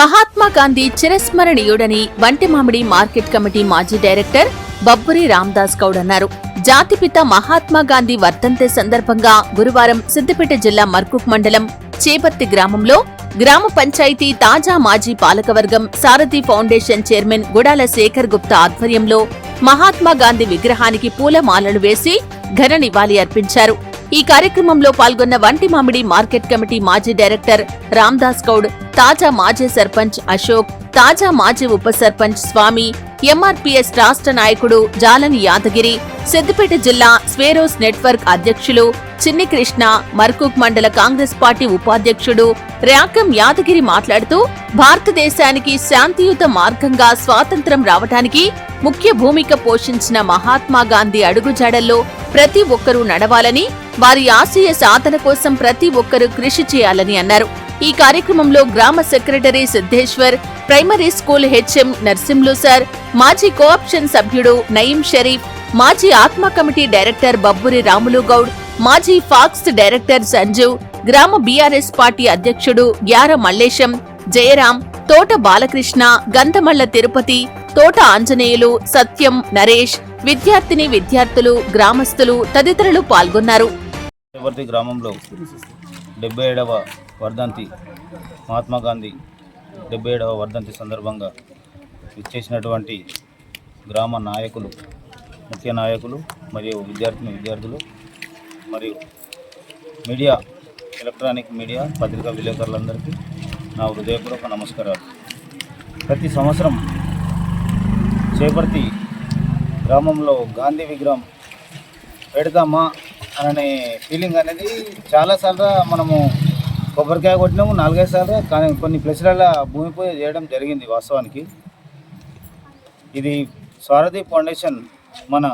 మహాత్మా గాంధీ చిరస్మరణీయుడని Vantimamidi market committee మాజీ director Babburi Ramdas Goud అన్నారు. జాతిపిత మహాత్మా గాంధీ వర్ధంతి సందర్భంగా గురువారం సిద్దిపేట జిల్లా మర్కుక్ మండలం చేపత్తి గ్రామంలో గ్రామ పంచాయతీ తాజా మాజీ పాలకవర్గం సారథి ఫౌండేషన్ చైర్మన్ గుడాల శేఖర్ గుప్తా ఆధ్వర్యంలో మహాత్మా గాంధీ విగ్రహానికి పూలమాలలు వేసి ఘన నివాళి అర్పించారు. ఈ కార్యక్రమంలో పాల్గొన్న వంటి మామిడి మార్కెట్ కమిటీ మాజీ డైరెక్టర్ రామ్దాస్ గౌడ్ తాజా మాజీ సర్పంచ్ అశోక్ తాజా మాజీ ఉప సర్పంచ్ స్వామి ఎంఆర్పీఎస్ రాష్ట్ర నాయకుడు జాలని యాదగిరి సిద్దిపేట జిల్లా స్వేరోస్ నెట్వర్క్ అధ్యక్షులు చిన్ని కృష్ణ మర్కుక్ మండల కాంగ్రెస్ పార్టీ ఉపాధ్యక్షుడు ర్యాకం యాదగిరి మాట్లాడుతూ భారతదేశానికి శాంతియుత మార్గంగా స్వాతంత్రం రావటానికి ముఖ్య భూమిక పోషించిన మహాత్మా గాంధీ అడుగుజాడల్లో ప్రతి ఒక్కరూ నడవాలని వారి ఆశయ సాధన కోసం ప్రతి ఒక్కరూ కృషి చేయాలని అన్నారు. ఈ కార్యక్రమంలో గ్రామ secretary Siddeshwar primary school HM Narsimlu sir మాజీ కోఆప్షన్ సభ్యుడు నయీం షరీఫ్ మాజీ ATMA committee director Babburi Ramulu Goud మాజీ ఫాక్స్ డైరెక్టర్ సంజీవ్ గ్రామ బీఆర్ఎస్ పార్టీ అధ్యక్షుడు గ్యార మల్లేశం జయరాం తోట బాలకృష్ణ గంధమల్ల తిరుపతి తోట ఆంజనేయులు సత్యం నరేష్ విద్యార్థిని విద్యార్థులు గ్రామస్తులు తదితరులు పాల్గొన్నారు. గ్రామంలో డెబ్బై ఏడవ వర్ధంతి మహాత్మా గాంధీ డెబ్బై ఏడవ వర్ధంతి సందర్భంగా ఇచ్చేసినటువంటి గ్రామ నాయకులు ముఖ్య నాయకులు మరియు విద్యార్థిని విద్యార్థులు మరియు మీడియా ఎలక్ట్రానిక్ మీడియా పత్రికా విలేకరులందరికీ నా హృదయపూర్వక నమస్కారాలు. ప్రతి సంవత్సరం చేపర్తి గ్రామంలో గాంధీ విగ్రహం పెడదామా అనే ఫీలింగ్ అనేది చాలాసార్లు మనము కొబ్బరికాయ కొట్టినాము నాలుగైదు సార్లు కానీ కొన్ని ప్లేసులలో భూమి పూజ చేయడం జరిగింది వాస్తవానికి. ఇది స్వారథి ఫౌండేషన్ మన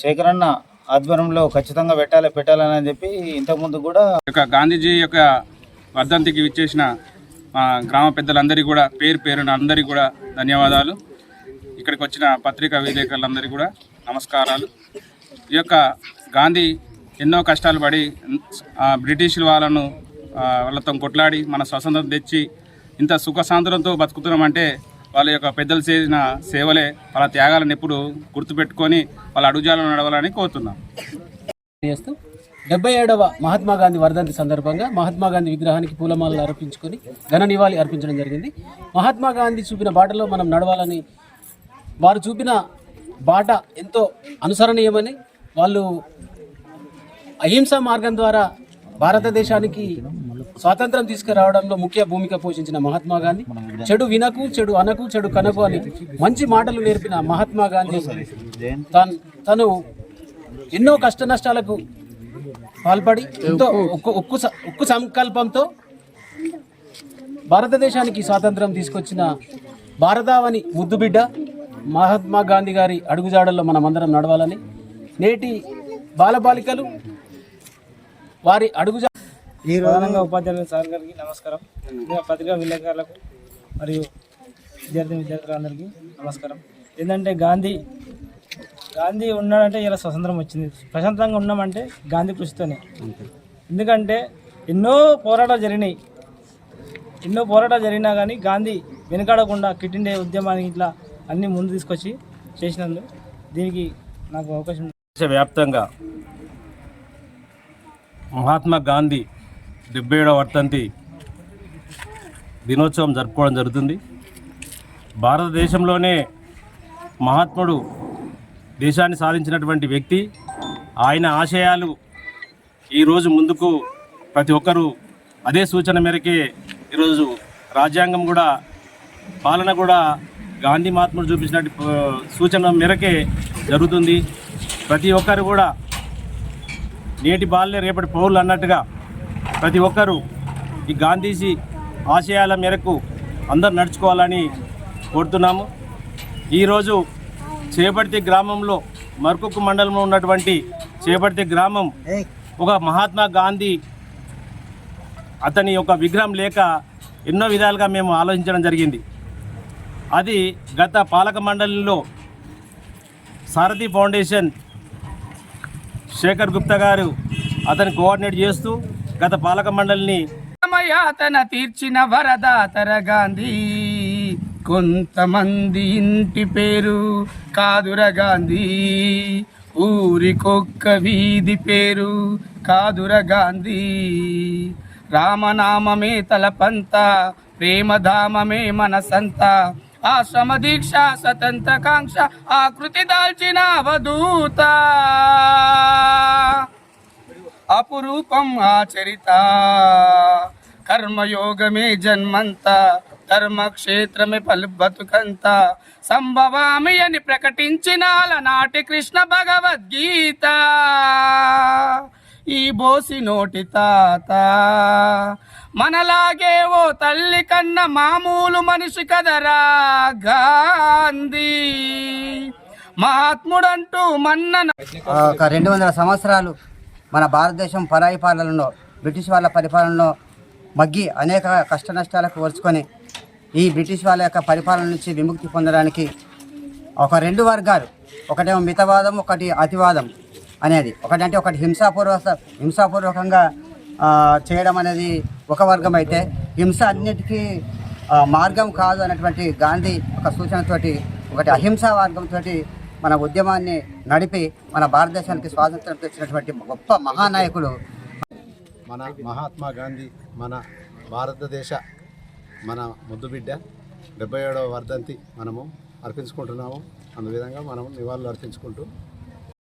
శేఖరన్న ఆధ్వర్యంలో ఖచ్చితంగా పెట్టాలి పెట్టాలని చెప్పి ఇంతకుముందు కూడా యొక్క గాంధీజీ యొక్క వర్ధంతికి ఇచ్చేసిన మా గ్రామ పెద్దలందరికీ కూడా పేరు పేరున అందరికీ కూడా ధన్యవాదాలు. ఇక్కడికి వచ్చిన పత్రికా విలేకరులందరికీ కూడా నమస్కారాలు. ఈ యొక్క గాంధీ ఎన్నో కష్టాలు పడి ఆ, బ్రిటిష్ వాళ్ళను వాళ్ళతో కొట్లాడి మన స్వతంత్రం తెచ్చి ఇంత సుఖశాంతులతో బతుకుతున్నామంటే వాళ్ళ యొక్క పెద్దలు చేసిన సేవలే వాళ్ళ త్యాగాలను ఎప్పుడు గుర్తుపెట్టుకొని వాళ్ళ అడుగుజాలను నడవాలని కోరుతున్నాం. చేస్తూ డెబ్బై ఏడవ మహాత్మా గాంధీ వర్ధంతి సందర్భంగా మహాత్మా గాంధీ విగ్రహానికి పూలమాలలు అర్పించుకొని ఘన నివాళి అర్పించడం జరిగింది. మహాత్మా గాంధీ చూపిన బాటలో మనం నడవాలని వారు చూపిన బాట ఎంతో అనుసరణీయమని వాళ్ళు అహింసా మార్గం ద్వారా భారతదేశానికి స్వాతంత్రం తీసుకురావడంలో ముఖ్య భూమిక పోషించిన మహాత్మా గాంధీ. చెడు వినకు చెడు అనకు చెడు కనకు అని మంచి మాటలు నేర్పిన మహాత్మా గాంధీ. తను ఎన్నో కష్ట నష్టాలకు పాల్పడి ఎంతో ఉక్కు ఉక్కు సంకల్పంతో భారతదేశానికి స్వాతంత్రం తీసుకొచ్చిన భారతావని ముద్దుబిడ్డ మహాత్మా గాంధీ గారి అడుగుజాడల్లో మనమందరం నడవాలని నేటి బాలబాలికలు వారి అడుగుజా ఈ ప్రధానంగా ఉపాధ్యాయులు సార్ గారికి నమస్కారం. పత్రికా విలేకరులకు మరియు విద్యార్థి విద్యార్థులందరికీ నమస్కారం. ఏంటంటే గాంధీ గాంధీ ఉన్నాడంటే ఇలా స్వతంత్రం వచ్చింది. ప్రశాంతంగా ఉన్నామంటే గాంధీ కృషితోనే. ఎందుకంటే ఎన్నో పోరాటాలు జరిగినాయి. ఎన్నో పోరాటాలు జరిగినా కానీ గాంధీ వెనుకాడకుండా కిట్ ఇండియా ఉద్యమానికి ఇట్లా అన్ని ముందు తీసుకొచ్చి చేసినందుకు దీనికి నాకు అవకాశం దేశవ్యాప్తంగా మహాత్మా గాంధీ డెబ్బై ఏడవ వర్తంతి దినోత్సవం జరుపుకోవడం జరుగుతుంది. భారతదేశంలోనే మహాత్ముడు దేశాన్ని సాధించినటువంటి వ్యక్తి. ఆయన ఆశయాలు ఈరోజు ముందుకు ప్రతి ఒక్కరూ అదే సూచన మేరకే ఈరోజు రాజ్యాంగం కూడా పాలన కూడా గాంధీ మహాత్ముడు చూపించినట్టు సూచన మేరకే జరుగుతుంది. ప్రతి ఒక్కరు కూడా నేటి బాలలే రేపటి పౌరులు అన్నట్టుగా ప్రతి ఒక్కరూ ఈ గాంధీజీ ఆశయాల మేరకు అందరు నడుచుకోవాలని కోరుతున్నాము. ఈరోజు చేపర్తి గ్రామంలో మర్కుక్కు మండలంలో ఉన్నటువంటి చేపర్తి గ్రామం ఒక మహాత్మా గాంధీ అతని యొక్క విగ్రహం లేక ఎన్నో విధాలుగా మేము ఆలోచించడం జరిగింది. అది గత పాలక మండలిలో సారథి ఫౌండేషన్ శేఖర్ గుప్తా గారు అతని కోఆర్డినేట్ చేస్తూ గత పాలక మండలిని యాతన తీర్చిన వరదాతర గాంధీ. కొంతమంది ఇంటి పేరు కాదుర గాంధీ. ఊరికొక్క వీధి పేరు కాదుర గాంధీ. రామనామమే తలపంత ప్రేమధామమే మనసంత. ఆశ్రమ దీక్ష స్వతంత్ర కాంక్ష ఆకృతి దాల్చిన అవధూత అపురూపం ఆచరిత. కర్మయోగమే జన్మంత ధర్మక్షేత్రమే పలు బతుకంత సంభవామి అని ప్రకటించిన నాటి కృష్ణ భగవద్గీత. ఈ బోసి నోటి తాత. మనలాగే ఓ తల్లి కన్న మామూలు మనిషి కదరా గాంధీ. మహాత్ముడంటూ మన్నన రెండు వందల సంవత్సరాలు మన భారతదేశం పరాయి పాలనలో బ్రిటిష్ వాళ్ళ పరిపాలనలో మగ్గి అనేక కష్ట నష్టాలకు ఓర్చుకొని ఈ బ్రిటిష్ వాళ్ళ యొక్క పరిపాలన నుంచి విముక్తి పొందడానికి ఒక రెండు వర్గాలు ఒకటేమో మితవాదం ఒకటి అతివాదం అనేది. ఒకటంటే ఒకటి హింసాపూర్వక హింసాపూర్వకంగా చేయడం అనేది ఒక వర్గం అయితే హింస అన్నిటికీ మార్గం కాదు అన్నటువంటి గాంధీ ఒక సూచనతోటి ఒకటి అహింసా మార్గంతో మన ఉద్యమాన్ని నడిపి మన భారతదేశానికి స్వాతంత్రం తెచ్చినటువంటి గొప్ప మహానాయకుడు. మన మహాత్మా గాంధీ మన భారతదేశ మన ముద్దుబిడ్డ డెబ్బై ఏడవ వర్ధంతి మనము అర్పించుకుంటున్నాము. అందువిధంగా మనం నివాళులు అర్పించుకుంటూ